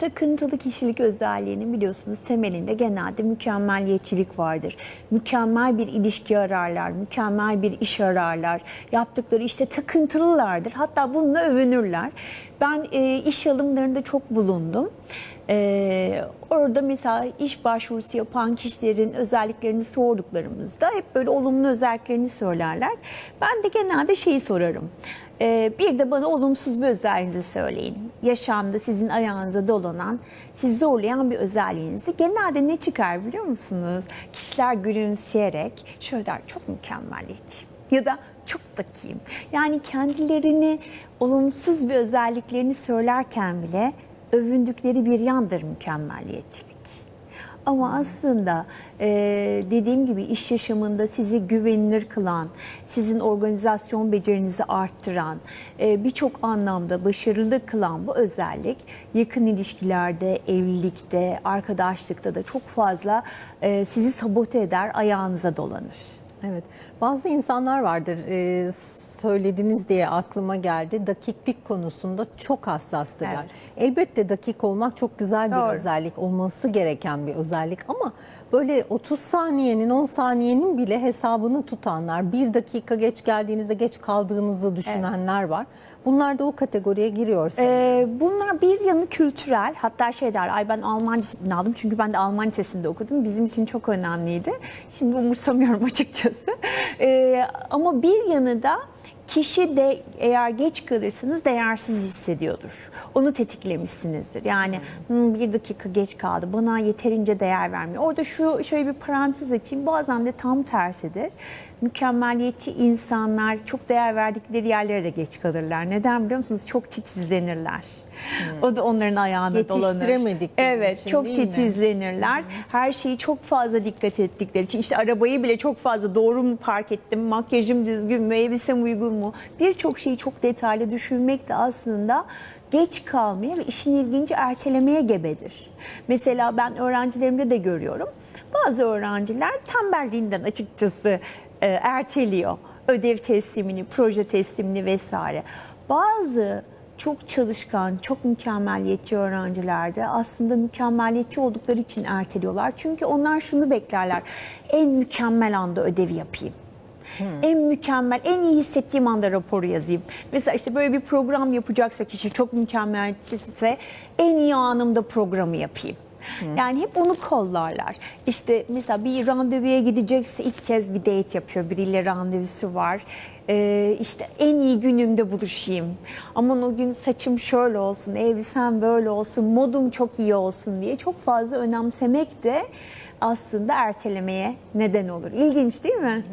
Takıntılı kişilik özelliğinin biliyorsunuz temelinde genelde mükemmeliyetçilik vardır. Mükemmel bir ilişki ararlar, mükemmel bir iş ararlar. Yaptıkları işte takıntılılardır. Hatta bununla övünürler. Ben e, iş alımlarında çok bulundum. E, orada mesela iş başvurusu yapan kişilerin özelliklerini sorduklarımızda hep böyle olumlu özelliklerini söylerler. Ben de genelde şeyi sorarım. Ee, bir de bana olumsuz bir özelliğinizi söyleyin. Yaşamda sizin ayağınıza dolanan, sizi zorlayan bir özelliğinizi. Genelde ne çıkar biliyor musunuz? Kişiler gülümseyerek şöyle der, çok mükemmeliyetçiyim. Ya da çok takiyim. Yani kendilerini olumsuz bir özelliklerini söylerken bile övündükleri bir yandır mükemmeliyetçilik. Ama aslında e, dediğim gibi iş yaşamında sizi güvenilir kılan, sizin organizasyon becerinizi arttıran, e, birçok anlamda başarılı kılan bu özellik yakın ilişkilerde, evlilikte, arkadaşlıkta da çok fazla e, sizi sabote eder, ayağınıza dolanır. Evet. Bazı insanlar vardır. e, söylediniz diye aklıma geldi. Dakiklik konusunda çok hassastırlar. Evet. Elbette dakik olmak çok güzel bir Doğru. özellik, olması gereken bir özellik ama böyle 30 saniyenin, 10 saniyenin bile hesabını tutanlar, bir dakika geç geldiğinizde geç kaldığınızı düşünenler var. Bunlar da o kategoriye giriyor. Ee, bunlar bir yanı kültürel. Hatta şey der, ay ben Alman disiplini aldım çünkü ben de Alman lisesinde okudum. Bizim için çok önemliydi. Şimdi umursamıyorum açıkçası. Ee, ama bir yanı da kişi de eğer geç kalırsanız değersiz hissediyordur. Onu tetiklemişsinizdir. Yani "Hmm, bir dakika geç kaldı, bana yeterince değer vermiyor. Orada şu şöyle bir parantez açayım. Bazen de tam tersidir. Mükemmeliyetçi insanlar çok değer verdikleri yerlere de geç kalırlar. Neden biliyor musunuz? Çok titizlenirler. O da onların ayağına dolanır. Yetiştiremedikleri Evet, için çok titizlenirler. Her şeyi çok fazla dikkat ettikleri için işte arabayı bile çok fazla doğru mu park ettim, makyajım düzgün mü, elbisem uygun mu? Birçok şeyi çok detaylı düşünmek de aslında geç kalmaya ve işin ilginci ertelemeye gebedir. Mesela ben öğrencilerimde de görüyorum. Bazı öğrenciler tembelliğinden açıkçası e, erteliyor. Ödev teslimini, proje teslimini vesaire. Bazı çok çalışkan, çok mükemmeliyetçi öğrenciler de aslında mükemmeliyetçi oldukları için erteliyorlar. Çünkü onlar şunu beklerler. En mükemmel anda ödevi yapayım. En mükemmel, en iyi hissettiğim anda raporu yazayım. Mesela işte böyle bir program yapacaksa kişi çok mükemmeliyetçiyse en iyi anımda programı yapayım. Yani hep onu kollarlar. İşte mesela bir randevuya gidecekse ilk kez bir date yapıyor. Biriyle randevusu var. Ee, işte en iyi günümde buluşayım. Aman o gün saçım şöyle olsun, elbisem böyle olsun, modum çok iyi olsun diye çok fazla önemsemek de aslında ertelemeye neden olur. İlginç değil mi?